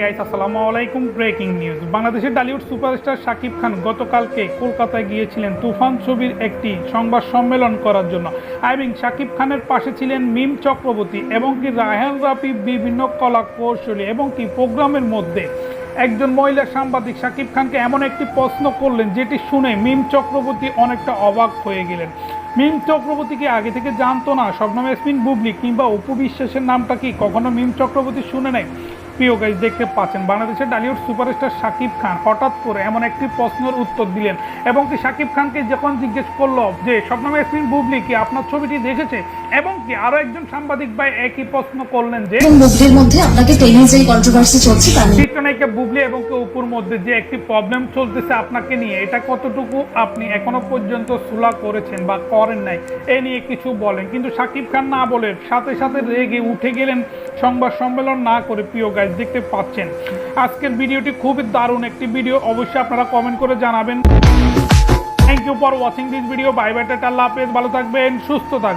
Guys আসসালামু আলাইকুম breaking news বাংলাদেশের ডালিউড সুপারস্টার শাকিব খান গতকালকে কলকাতায় গিয়েছিলেন তুফান ছবির একটি সংবাদ সম্মেলন করার জন্য। আই মিন শাকিব খানের পাশে ছিলেন মিম চক্রবর্তী এবং কি রায়হান রাফি বিভিন্ন কলা কৌশলী এবং কি প্রোগ্রামের মধ্যে। একজন মহিলা সাংবাদিক শাকিব খানকে এমন একটি প্রশ্ন করলেন যেটি শুনে মিম চক্রবর্তী অনেকটা অবাক হয়ে গেলেন। মিম চক্রবর্তীকে আগে থেকে জানতো না? ইয়াসমিন বুবলি কিংবা অপু বিশ্বাসের নামটা কি কখনো মিম চক্রবর্তী শুনে নাই? প্রিয় গাইজ দেখতে পাচ্ছেন বাংলাদেশের ডালিউড সুপারস্টার শাকিব খান হঠাৎ করে এমন একটি প্রশ্নের উত্তর দিলেন এবং কি শাকিব খানকে যখন জিজ্ঞেস করল যে শবনম ইয়াসমিন বুবলি কি আপনার ছবিটি দেখেছে? এবং কি আরও একজন সাংবাদিক ভাই একই প্রশ্ন করলেন যে মুখদের মধ্যে আপনাকে টেনে যে কন্ট্রোভার্সি চলছে তা নিয়ে। চিত্রনায়িকা বুবলি এবং কি অপুর মধ্যে যে একটি প্রবলেম চলতেছে আপনাকে নিয়ে এটা কতটুকু আপনি এখনও পর্যন্ত সুলা করেছেন বা করেন নাই এ নিয়ে কিছু বলেন। কিন্তু সাকিব খান না বলে সাথে সাথে রেগে উঠে গেলেন সংবাদ সম্মেলন না করে প্রিয় গাইজ দেখতে পাচ্ছেন। আজকের ভিডিওটি খুবই দারুণ একটি ভিডিও। অবশ্যই আপনারা কমেন্ট করে জানাবেন। Thank you for watching this video bye bye tata, আল্লাহ হাফেজ। ভালো থাকবেন, সুস্থ থাকবেন।